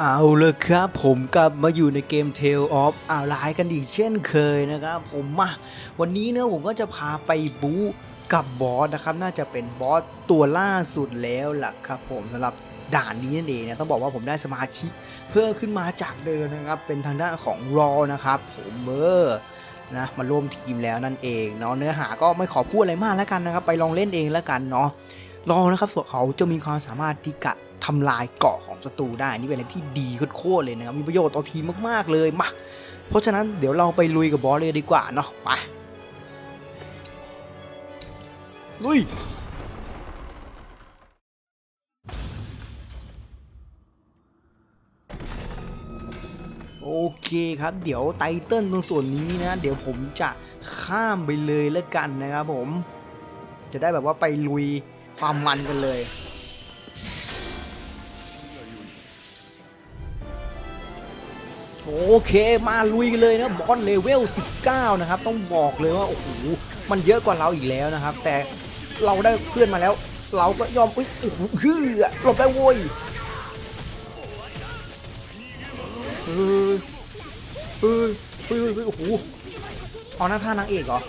เอาเลยครับผมกลับมาอยู่ในเกม Tale of a l i กันอีกเช่นเคยนะครับผมมาวันนี้เนี่ยผมก็จะพาไปบู๊กับบอสนะครับ น่าจะเป็นบอสตัวล่าสุดแล้วล่ะครับผมสำหรับด่านนี้นั่นเองนะต้องบอกว่าผมได้สมาชิกเพิ่มขึ้นมาจากเดิมนะครับ เป็นทางด้านของรอนะครับผมเบอร์นะมาร่วมทีมแล้วนั่นเองเนาะเนื้อหาก็ไม่ขอพูดอะไรมากแล้วกันนะครับ ไปลองเล่นเองแล้วกันเนาะลองนะครับส่วนเขาจะมีความสามารถที่กะ ทำลายเกาะของศัตรูได้นี่เป็นอะไรที่ดีโคตรเลยนะครับมีประโยชน์ต่อทีมมากๆเลยมาเพราะฉะนั้นเดี๋ยวเราไปลุยกับบอสเลยดีกว่าเนาะไปลุยโอเคครับ เดี๋ยวไตเติ้ลตรงส่วนนี้นะ เดี๋ยวผมจะข้ามไปเลยแล้วกันนะครับผม จะได้แบบว่าไปลุยความมันกันเลย โอเคมาลุยกันเลยนะบอสเลเวล 19 นะครับ ต้องบอกเลยว่า โอ้โห มันเยอะกว่าเราอีกแล้วนะครับ แต่เราได้เพื่อนมาแล้ว เราก็ยอมอุ้ยโอ้โหฮือหลบได้โว้ยเออเออเออโอ้โหเอาหน้าท่านางเอกเหรอ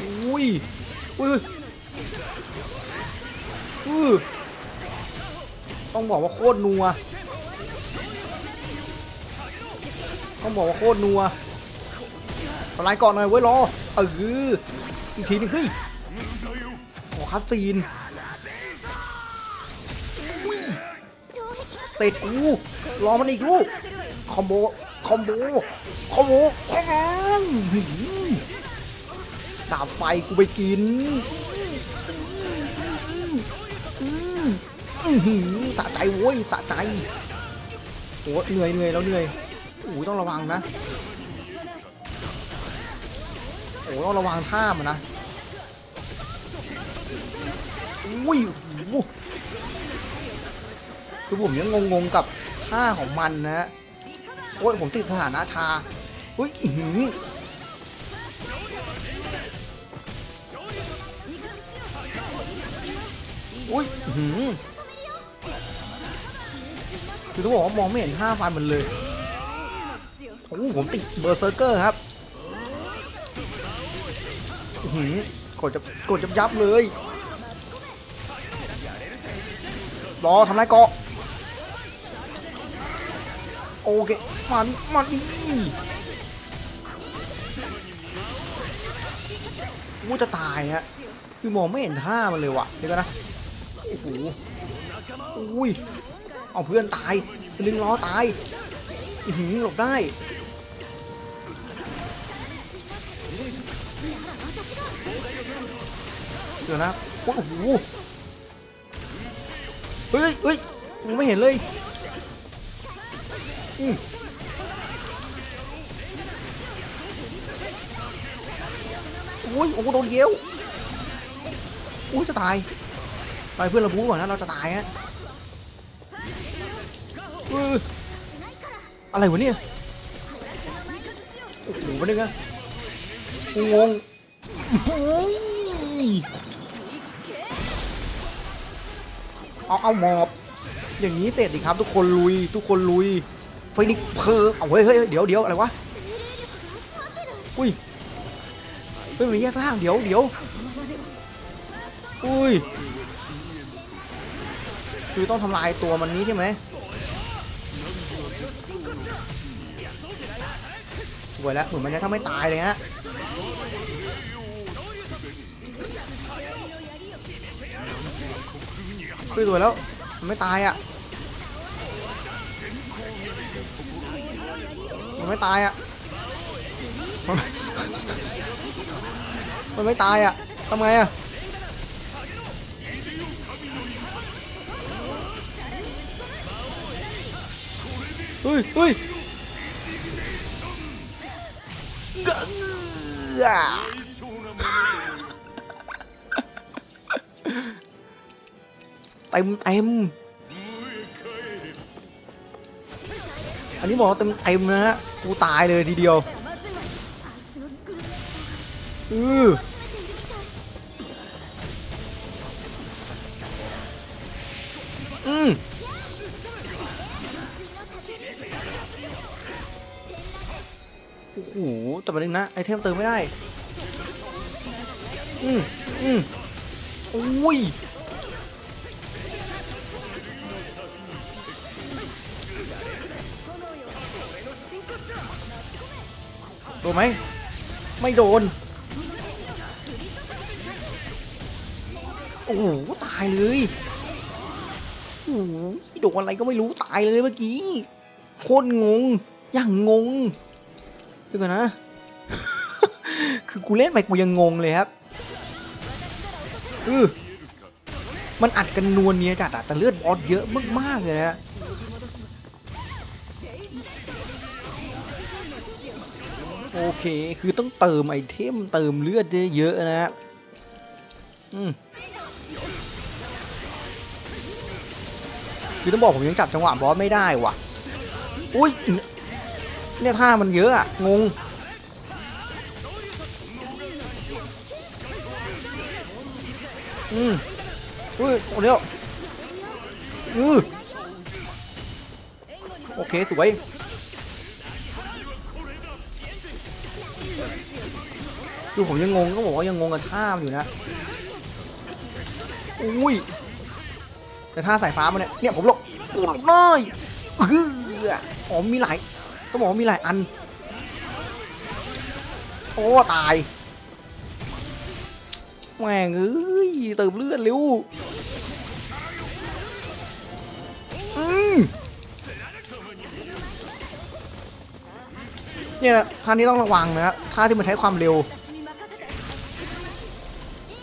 อุ้ยอุ้ยอุ้ยต้องบอกว่าโคตรนัว ต้องบอกว่าโคตรนัวทำลายก่อนหน่อยเว้ยรอเอออีกทีหนึงเฮ้ยขอคัดซีนเสร็จกูรอมันอีกลูกคอมโบคอมโบคอมโบคอมหืมดาบไฟกูไปกินสะใจโว้ยสะใจโอ้เหนื่อยเหนื่อยแล้วเหนื่อย อ้ยต้องระวังนะ โอ้ต้องระวังท่ามันนะอุ้ยคือผมยังงงๆกับท่าของมันนะ โอ้ยผมติดสถานะชาอุ้ยอื้อหืออุ้ยหือคือต้องบอกว่ามองไม่เห็นท่าฟันมันเลย โอ้โหผมติดเบอร์เซอร์เกอร์ครับหือกดจะกดจับยับเลย รอทำไรเกาะโอเค มาดิมาดิกูจะตายฮะ คือมองไม่เห็นท่ามันเลยว่ะ เดี๋ยวกันนะ โอ้โหอุ้ย เอาเพื่อนตาย ดึงล้อตายอือหือหลบได้ ดี๋ยวนะโอ้โหเฮ้ยเฮ้ยมึงไม่เห็นเลยอืมโอ้ยโอ้โหโดนเยี่ยวโอ้ยจะตายไปเพื่อนเราบู๊ก่อนนะเราจะตายฮะเอออะไรวะเนี่ยโอ้โหมันนึงอะงง เอาเอาหมอบ อย่างนี้เสร็จดิครับ ทุกคนลุย ทุกคนลุยไฟนิกเพอเอาเฮ้ยเฮ้ยเดี๋ยวเดี๋ยวอะไรวะอุ้ยเฮ้ยมันแยกล่างเดี๋ยวเดี๋ยวอุ้ยคือต้องทำลายตัวมันนี้ใช่ไหมสวยแล้วเหมือนมันจะทำไม่ตายเลยฮะ คือสวยแล้วมันไม่ตายอะมันไม่ตายอะมันไม่มันไม่ตายอะทำไงอะเฮ้ยเฮ้ย เต็มเต็มอันนี้บอกเต็มเต็มนะฮะกูตายเลยทีเดียวอืออืมโอ้โหแต่ประเด็นนะไอเทมเติมไม่ได้ อืมอืมอุ้ย โดนไหม ไม่โดน โอ้โห ตายเลยโอ้โหโดนอะไรก็ไม่รู้ตายเลยเมื่อกี้ โคตรงง อย่างงงเดี๋ยวก่อนนะ คือกูเล่นไปกูยังงงเลยครับคือมันอัดกันนวลเนียจัดอะแต่เลือดบอสเยอะมากๆเลยนะ โอเค คือต้องเติมไอเทมเติมเลือดเยอะๆนะฮะอืมคือต้องบอกผมยังจับจังหวะบอสไม่ได้ว่ะ อุ้ย เนี่ยท่ามันเยอะอะงง อืมอุ้ยโอ้เดี๋ยวอือโอเค สวย คือผมยังงงก็บอกว่ายังงงกับท่ามันอยู่นะอุ้ยแต่ท่าสายฟ้ามันเนี่ยเนี่ยผมหลบหลบหน่อยเอออ๋อมีหลายต้องบอกว่ามีหลายอัน โอ้ตายแม่งเอ้ยเติมเลือดเร็วอืมเนี่ยนะท่านี้ต้องระวังนะท่าที่มันใช้ความเร็ว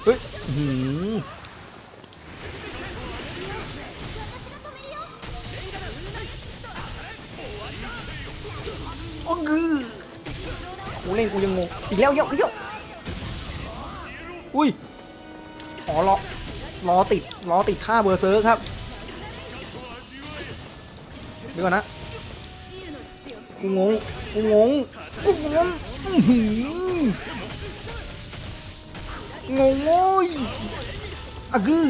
ฮ้ยอื้อหือโอ้กือกูเล่นกูยังงงอีกแล้วเยอะเยอะอุ้ยอ๋อรอรอติดรอติดท่าเบอร์เซอร์ครับเดี๋ยวก่อนนะกูงงกูงงกูงงอื้อหือ งงโว้ยอะกือ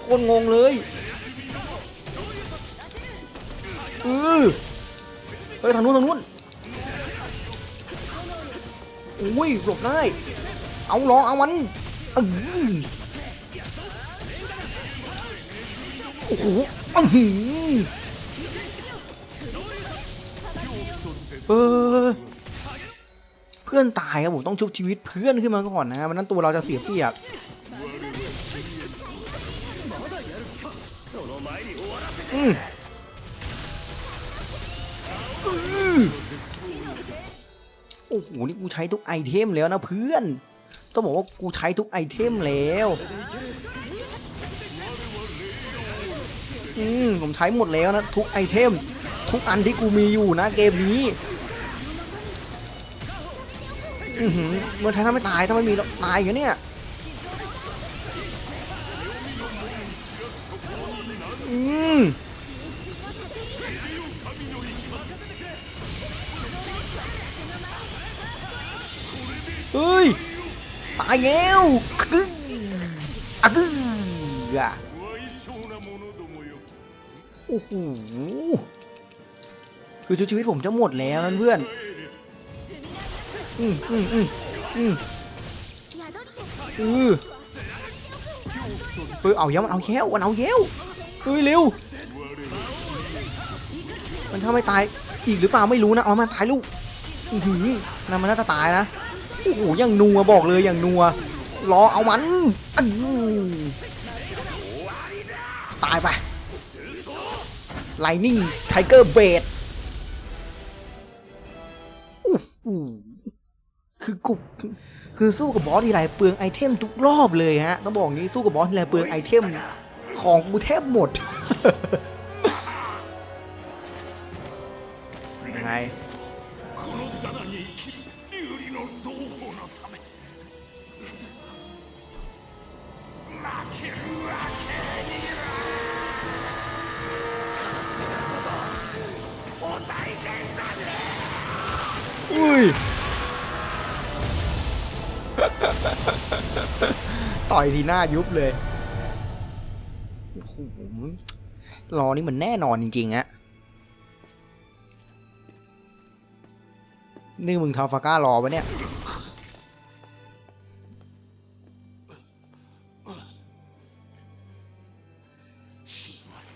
โคนงงเลยเออเฮ้ยทางนู้นทางนู้นโอ้ยหลบได้ เอาลองเอามันเออโอ้โหอื้อหือเออ เพื่อนตายครับผมต้องชุบชีวิตเพื่อนขึ้นมาก่อนนะมันนั้นตัวเราจะเสียเปรียบอืมโอ้โห นี่กูใช้ทุกไอเทมแล้วนะเพื่อน ต้องบอกว่ากูใช้ทุกไอเทมแล้ว อืม ผมใช้หมดแล้วนะ ทุกไอเทม ทุกอันที่กูมีอยู่นะเกมนี้ อือหือมันใช้ถ้าไม่ตายถ้าไม่มีแล้วตายอย่างเนี้ยอืมเฮ้ย ตายแล้วอะกึ๊กอะกึ๊กอะโอ้โห คือชีวิตผมจะหมดแล้วเพื่อน อืมอืมอืมอืมเอเออเอาเย้วมันเอาแย้วมันเอาแย้วเฮ้ยเร็ว มันถ้าไม่ตายอีกหรือเปล่าไม่รู้นะเอามาตายลูกอื้อหือนมันน่าจะตายนะ โอ้โหย่างนัวบอกเลยย่างนัว รอเอามันอตายไปไลนิ่งไทเกอร์เบดโอ้ คือกูคือสู้กับบอสทีไรเปลืองไอเทมทุกรอบเลยฮะต้องบอกงี้สู้กับบอสทีไรเปลืองไอเทมของกูแทบหมด ต่อยทีหน้ายุบเลยโอ้โหรอนี่มันแน่นอนจริงๆอะนี่มึงทาฟาก้ารอปะเนี่ย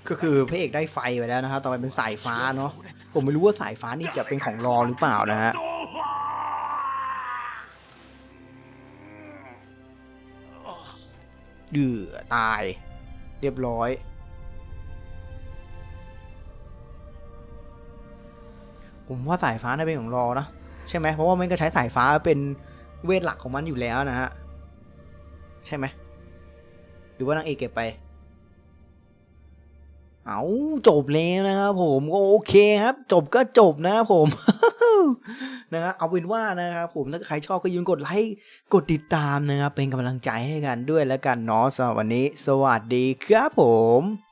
ก็คือพระเอกได้ไฟไปแล้วนะครับต่อไปเป็นสายฟ้าเนาะผมไม่รู้ว่าสายฟ้านี่จะเป็นของรอหรือเปล่านะฮะ เดือตาย เรียบร้อย ผมว่าสายฟ้าน่าเป็นของรอนะ ใช่ไหมเพราะว่ามันก็ใช้สายฟ้าเป็นเวทหลักของมันอยู่แล้วนะฮะ ใช่ไหมหรือว่านางเอกเก็บไป เอาจบแล้วนะครับผมก็โอเคครับ จบก็จบนะครับผมนะครับเอาเป็นว่านะครับผมถ้าใครชอบก็ยืนกดไลค์กดติดตามนะครับเป็นกำลังใจให้กันด้วยแล้วกันเนาะสำหรับวันนี้ สวัสดีครับผม